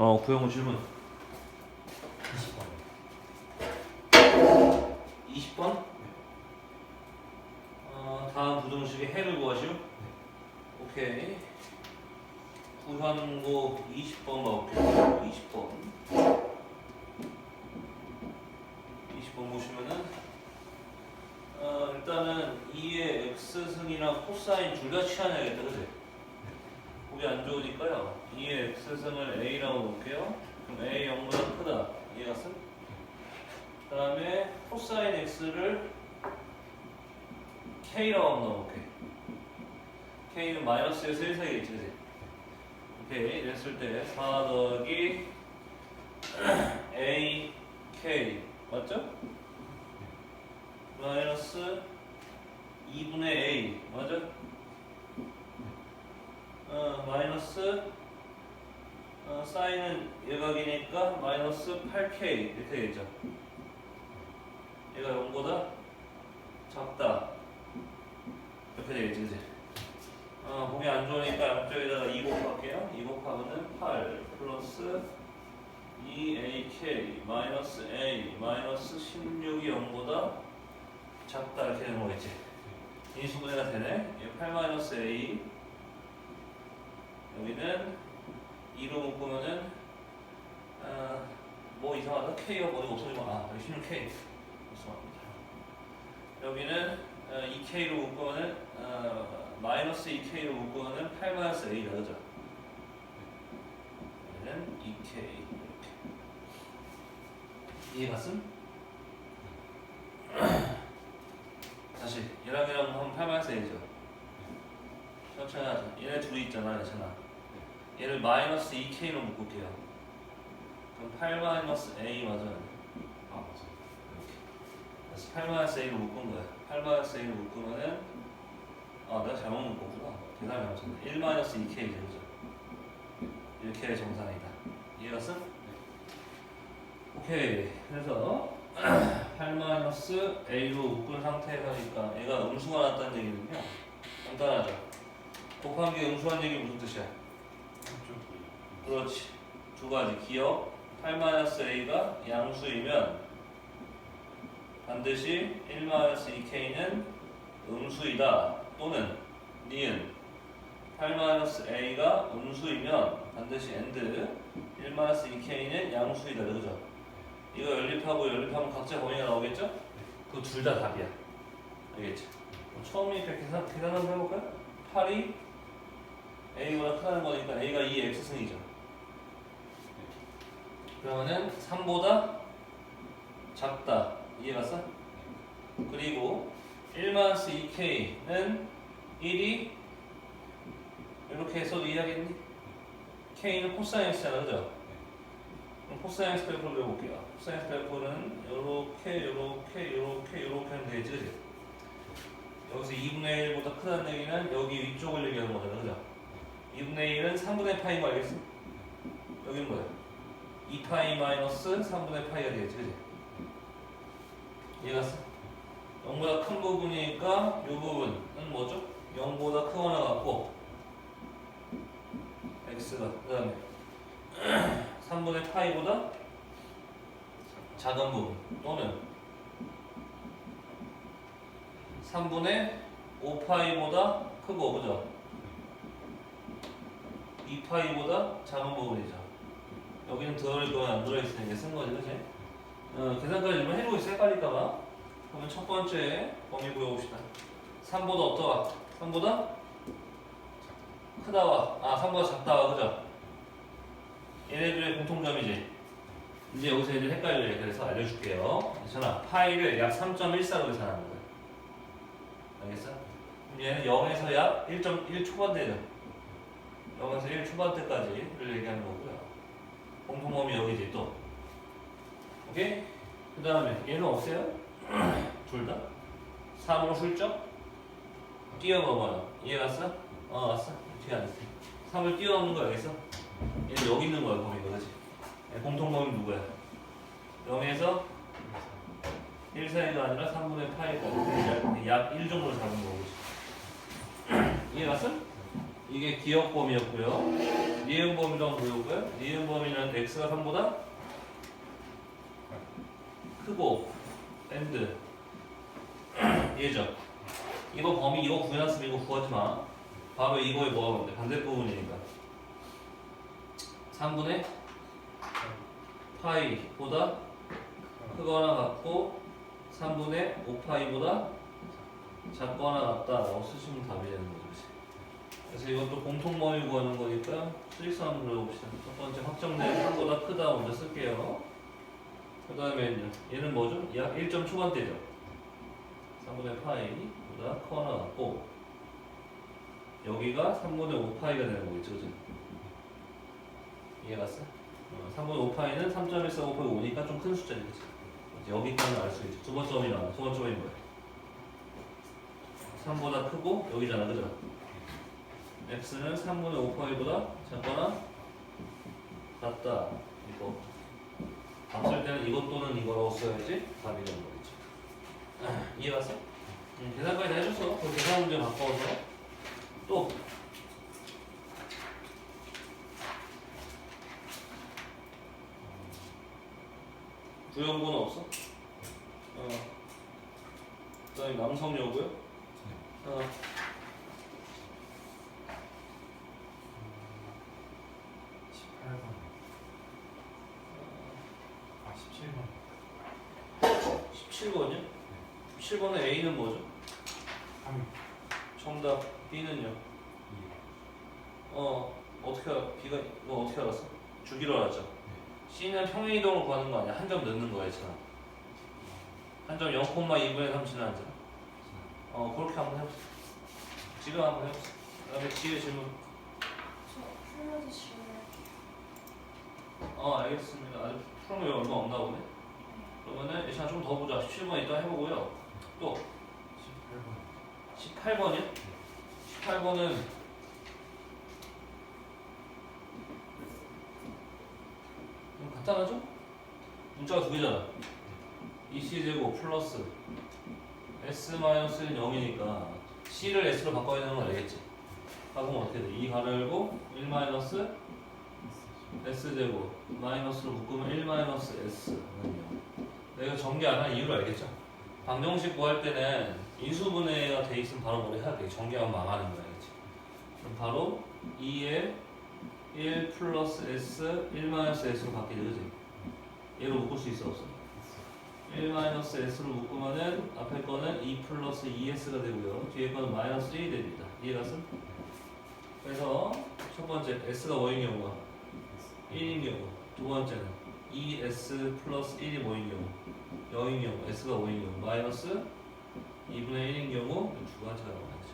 어 구형은 질문. 20번. 20번? 어, 다음 부등식의 해를 구하시오? 오케이. 구현고 20번 가볼게요 20번. 20번 보시면은 어, 일단은 2의 x승이랑 코사인 둘 다 취하냐겠다 그지? 보기 안 좋으니까요 2의 x승을 a라고 놓을게요 그럼 a 0보다 크다 이해가 쓴? 그 다음에 코사인 x를 k라고 한번 넣어볼게 k는 마이너스에서 1 사이겠지 그지? 오케이 이랬을 때 4 더하기 a k 맞죠? 마이너스 2분의 a 맞아? 어 마이너스 어, 사인은 예각이니까 마이너스 8k 이렇게 되겠죠. 얘가 0보다 작다. 이렇게 되겠지 그지? 어 보기 안 좋으니까 양쪽에다가 2 곱할게요. 2 곱하면은 8 플러스 2ak 마이너스 a 마이너스 16이 0보다 작다. 이렇게 되는 거겠지? 인수분해가 되네. 이거 8 마이너스 a. 여기는 2로 묶으면은 아, 뭐 이상하다? K가 어디 없어지면 아 여기 16k 죄송합니다. 여기는 어, 2k로 묶으면은 어, 마이너스 2k로 묶으면은 8 마이너스 a가 그죠. 여기는 2k 이렇게. 이해 갔음? 다시 얘랑 얘랑 하면 8 마이너스 a죠. 천천히 하자. 얘네 둘이 있잖아 괜찮아 얘를 마이너스 2k로 묶을게요. 그럼 8 마이너스 a 맞아요? 아 맞아요. 이렇게. 그래서 8 마이너스 a로 묶은 거야. 8 마이너스 a로 묶으면은 아 내가 잘못 묶었구나. 계산을 잘못했네. 1 마이너스 2k죠 그죠? 이렇게 정상이다. 이해가 쓴? 오케이. 그래서 8 마이너스 a로 묶은 상태에서니까 얘가 음수가 났다는 얘기는요? 간단하죠. 게 음수한 얘기 무슨 뜻이야? 그렇지. 두 가지. 기억 8-a가 양수이면 반드시 1-2k는 음수이다. 또는 니은 8-a가 음수이면 반드시 and 1-2k는 양수이다. 그죠? 이거 연립하고 연립하면 각자 범위가 나오겠죠? 그 둘 다 답이야. 알겠지? 그럼 처음이니까 계산, 계산 한번 해볼까요? 8이 a보다 크다는 거니까 a가 2 x승이죠. 그러면은 3보다 작다. 이해갔어? 그리고 1-2k는 1이 이렇게 해서도 이해하겠니? k는 코사인 x잖아, 그죠? 그럼 코사인 x 그래프를 그려볼게요. 코사인 x 그래프는 요렇게, 요렇게, 요렇게, 요렇게 하면 되겠지, 그지? 여기서 2분의 1보다 크다는 얘기는 여기 위쪽을 얘기하는 거잖아, 그죠? 2분의 1은 3분의 파인 거 알겠어? 여기는 뭐야? 2파이 마이너스 3분의 파이가 되겠지, 그지? 이해갔어? 0보다 큰 부분이니까 이 부분은 뭐죠? 0보다 크거나 같고 x가 그 다음에 3분의 파이보다 작은 부분 또는 3분의 5파이보다 크고 그죠? 2파이보다 작은 부분이죠. 여기는 들어있거나 안 들어있으니까 쓴 거지, 그치? 어, 계산까지 좀 해주고 있어, 헷갈릴까봐. 그러면 첫 번째 범위 보여봅시다. 3보다 없다와 3보다 크다와 아 3보다 작다와 그죠? 얘네들의 공통점이지. 이제 여기서 애들 헷갈려요. 그래서 알려줄게요. 괜찮아. 파이를 약 3.14로 계산하는 거야. 알겠어? 그럼 얘는 0에서 약 1.1 초반대죠. 0에서 1 초반대까지를 얘기하는 거고요. 공통범위 여기지 또. 오케이? 그 다음에 얘는 없어요? 둘 다? 3으로 슬쩍? 뛰어넘어요. 이해 갔어? 어, 왔어? 뒤에 앉았어. 3을 뛰어넘는 거 알겠어? 얘는 여기 있는 거야, 범위가, 그지? 공통범위 누구야? 0에서 1 사이가 아니라 3분의 파이가 약1 정도 잡은 거고. 이해 갔어? 이게 기억 범위였고요. 니은 범위로 한번 보여볼까요? 니은 범위는 x가 3보다 크고 and 얘죠. 이거 범위 이거 구해놨으면 이거 구하지 마. 바로 이거에 뭐가 뭔데? 반대부분이니까. 3분의 파이보다 크거나 같고 3분의 5파이보다 작거나 같다라고 쓰시면 답이 되는 거죠. 그래서 이것도 공통범위 구하는 거니까 수직수 한번 그려봅시다. 첫 번째 확정된 3보다 크다 먼저 쓸게요. 그 다음에 얘는 뭐죠? 약 1점 초반대죠. 3분의 파이보다 커나 같고 여기가 3분의 5파이가 되는 거겠죠. 그죠? 이해갔어? 어, 3분의 5파이는 3.14 곱하기 5니까 좀 큰 숫자지. 그치? 여기까지는 알 수 있지. 두 번째 범위 나와. 두 번째 범위 뭐야? 3보다 크고 여기잖아. 그죠? X는 3분의 5파이보다 작거나 같다. 이거 답쓸 때는 이것 또는 이거라고 써야지 답이 되는 거겠지. 아, 이해갔어? 응, 계산까지 다 해줬어. 그 계산 문제 바꿔서 또 부연고는 없어? 어. 그다음에 남성 여고요? 어. 18번. 아 17번. 17번이요? 17번의 A는 뭐죠? 3. 정답 B는요? 2. 어 어떻게 알- B가 너 어떻게 알았어? 주기로 알았죠? C는 평행 이동을 구하는 거 아니야? 한 점 넣는 거야 있잖아 한점 0,2분의 3 지나잖아 어 그렇게 한번 해보세요 지금 한번 해보세요 그 다음에 G의 질문. 어 알겠습니다. 아직 풀은 게 얼마 없나 보네. 그러면은 일단 좀 더 보자. 17번 이따 해보고요. 또. 18번. 18번이요? 18번은 간단하죠? 문자가 두 개잖아. 2c제곱 플러스 s-는 0이니까 c를 s로 바꿔야 되는 거 알겠지? 바꾸면 어떻게 돼? 2 가로 열고 1 마이너스 s제곱 마이너스로 묶으면 1 마이너스 0 내가 전개 안한 이유를 알겠죠? 방정식 구할 때는 인수분해가 돼 있으면 바로 뭘 해야 돼. 전개하면 망하는 거야, 그렇지? 그럼 바로 2에 1 플러스 s 1 마이너스 s로 바뀌죠, 그지? 얘로 묶을 수 있어 없어? 1 마이너스 s로 묶으면은 앞에 거는 2 플러스 2s가 되고요. 뒤에 거는 마이너스 1이 됩니다. 이해갔어? 그래서 첫 번째 s가 뭐인 경우가 1인 경우, 두 번째는 2s 플러스 1이 뭐인 경우 0인 경우, s가 5인 경우, 마이너스 2분의 1인 경우 두 가지가 나와야죠.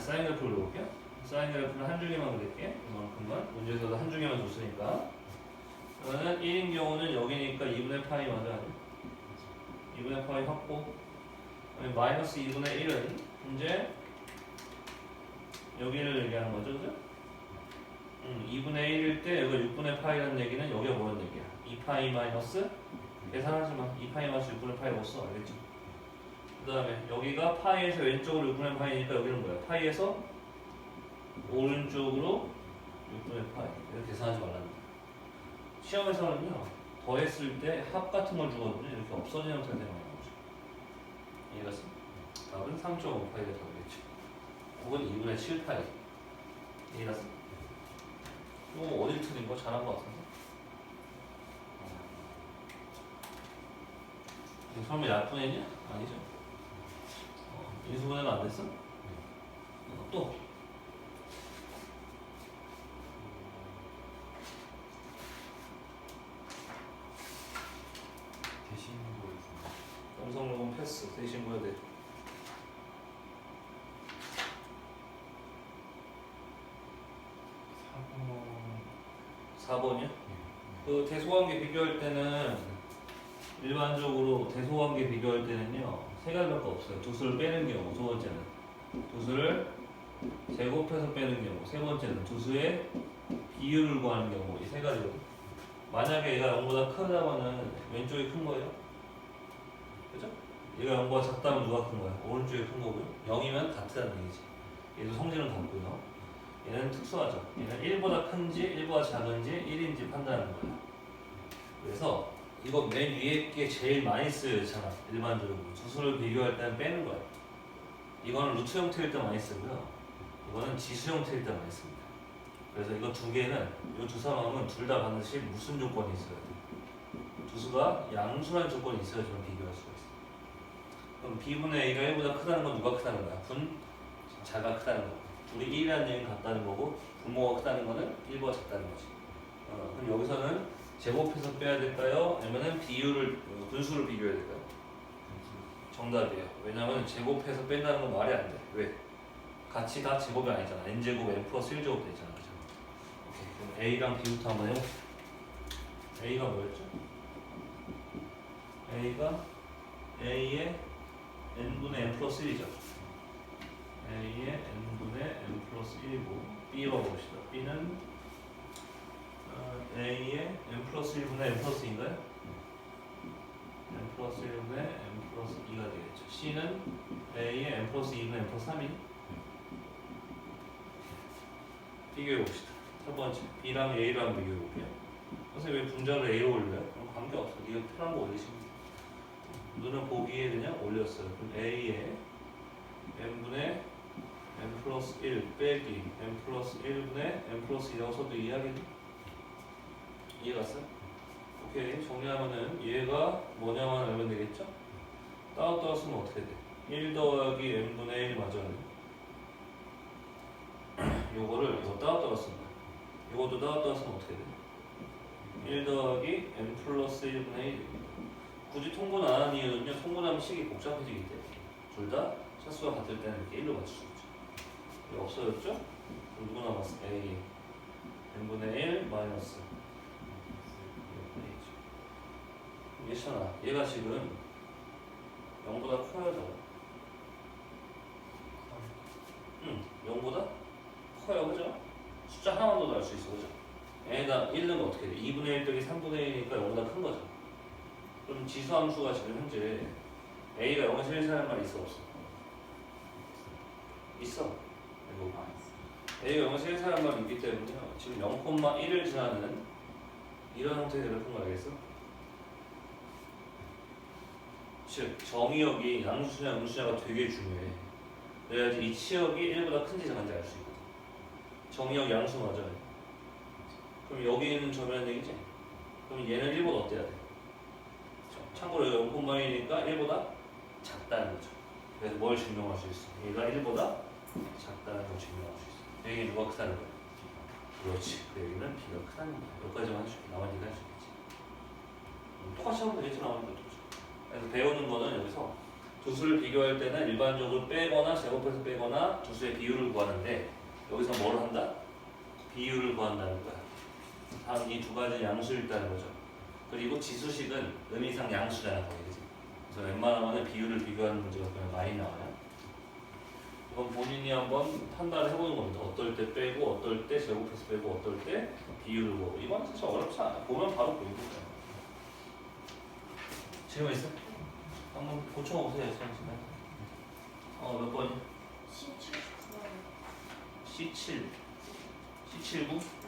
사인 그래프를 그려볼게요. 사인 그래프는 한 줄기만 그릴게. 이만큼만. 문제에서도 한 줄기만 줬으니까. 그러면 1인 경우는 여기니까 2분의 파이 맞아. 2분의 파이 확보. 마이너스 2분의 1은 이제 여기를 얘기하는 거죠, 그죠? 음, 2분의 1일 때 여기가 6분의 파이라는 얘기는 여기가 뭐라는 얘기야? 2파이 마이너스 계산하지 마. 2파이 마이너스 6분의 파이 못 써. 알겠죠? 그 다음에 여기가 파이에서 왼쪽으로 6분의 파이니까 여기는 뭐야? 파이에서 오른쪽으로 6분의 파이. 이렇게 계산하지 말라는 거야. 시험에서는요, 더했을 때 합 같은 걸 주거든요. 이렇게 없어지는 형태가 되는 거죠. 이해갔어? 답은 3.5파이가 되겠죠. 혹은 2분의 7파이. 이해갔어? 이거 어딜 틀린 거 잘한 거 같은데? 이거 설마 약분했냐? 아니죠. 어, 인수분해가 안 됐어? 어, 또 대신 거에서 음성요금 패스 대신 보여야 돼. 4번. 4번이요? 그 대소관계 비교할 때는 일반적으로 대소관계 비교할 때는요 세 가지밖에 없어요. 두 수를 빼는 경우 두 번째는 두 수를 제곱해서 빼는 경우 세 번째는 두 수의 비율을 구하는 경우 이 세 가지거든요. 만약에 얘가 0보다 크다면은 왼쪽이 큰 거예요. 그죠? 얘가 0보다 작다면 누가 큰 거야? 오른쪽이 큰 거고요. 0이면 같다는 얘기지. 얘도 성질은 같고요. 얘는 특수하죠. 얘는 1보다 큰지 1보다 작은지 1인지 판단하는 거야. 그래서 이거 맨 위에 게 제일 많이 쓰여잖아. 일반적으로 주수를 비교할 때는 빼는 거야. 이거는 루트 형태일 때 많이 쓰고요. 이거는 지수 형태일 때 많이 씁니다. 그래서 이거 두 개는 이 두 상황은 둘 다 반드시 무슨 조건이 있어야 돼? 두수가 양수란 조건이 있어야지만 비교할 수가 있어. 그럼 b분의 a가 1보다 크다는 건 누가 크다는 거야? 분 자가 크다는 거. 둘이 1이라는 얘기는 같다는 거고 분모가 크다는 거는 1보다 작다는 거지. 어, 그럼 여기서는 제곱해서 빼야 될까요? 아니면은 비율을 어, 분수를 비교해야 될까요? 정답이에요. 왜냐면 제곱해서 뺀다는 건 말이 안 돼. 왜? 같이 다 제곱이 아니잖아. n제곱 n 플러스 1제곱 되잖아. 그죠? 오케이. 그럼 a랑 b부터 한번 해볼게요. a가 뭐였죠? a가 a의 n분의 n 플러스 1이죠. A의 n분의 n 플러스 1이고 b로 봅시다. b는 어, a의 n 플러스 1분의 n 플러스 2인가요? n 플러스 1분의 n 플러스 2가 되겠죠. c는 a의 n 플러스 2분의 n 플러스 3이 비교해 봅시다. 첫 번째 b랑 a랑 비교해 볼게요. 선생님 왜 분자를 a로 올려요? 그럼 관계 없어. 이거 편한 거 올리시면 돼요. 눈은 보기에 그냥 올렸어요. 그럼 a에 n분의 n 플러스 1 빼기 n 플러스 1분의 n 플러스 2라고 써도 이해하겠니? 이해 갔어요? 오케이 정리하면은 얘가 뭐냐만 알면 되겠죠? 따로 따로 쓰면 어떻게 돼? 1 더하기 n분의 1 맞아요. 요거를 이거 따로 따로 거야. 요것도 따로 따로 쓰면 어떻게 돼? 1 더하기 n 플러스 1분의 1 굳이 통분 안 하는 이유는요 통분하면 식이 복잡해지기 때문에 둘 다 차수가 같을 때는 이렇게 1로 맞출 수 있죠 없어졌죠? 그럼 누구 남았어? A n분의 1 마이너스 예찬아 얘가 지금 0보다 커요 저응 0보다 커요 그죠? 숫자 하나만 더 넣을 수 있어 그죠? 얘가 1는 어떻게 돼? 2분의 1 빼기 3분의 1이니까 0보다 큰 거죠 그럼 지수함수가 지금 현재 A가 0에서 1 사는 말 있어 없어? 있어 A가 0에서 1 사는 말이 있기 때문에요 지금 0,1을 지나는 이런 형태의 그래프인 알겠어? 즉 정의역이 양수냐 음수냐가 되게 중요해 그래야지 이 치역이 1보다 큰지 작은지 알 수 있거든 정의역 양수 맞아요 그럼 여기 있는 점이라는 얘기지? 그럼 얘는 1보다 어때야 돼? 참고로 0,1이니까 1보다 작다는 거죠. 그래서 뭘 증명할 수 있어? 얘가 1보다 작다는 걸 증명할 수 있어. 여기 누가 크다는 거야? 그렇지. 그 여기는 B가 크다는 거야. 여기까지만 해줄게. 나머지는 할수 있겠지. 음, 똑같이 하면 되겠지, 나머지도 똑같이. 그래서 배우는 거는 여기서 두수를 비교할 때는 일반적으로 빼거나 제곱해서 빼거나 두수의 비율을 구하는데 여기서 뭘 한다? 비율을 구한다는 거야. 다음 이 두 가지 양수일 있다는 거죠. 그리고 지수식은 의미상 양수잖아 거기 그지? 그래서 웬만하면 비율을 비교하는 문제가 그냥 많이 나와요. 본인이 한번 판단을 해보는 겁니다. 어떨 때 빼고, 어떨 때 제곱해서 빼고, 어떨 때 비율을 보고. 이건 사실 어렵지 않아. 보면 바로 보이는 거예요. 질문 있어? 한번 고쳐보세요, 시간. 어, 몇 번? 17 9 C7. C79?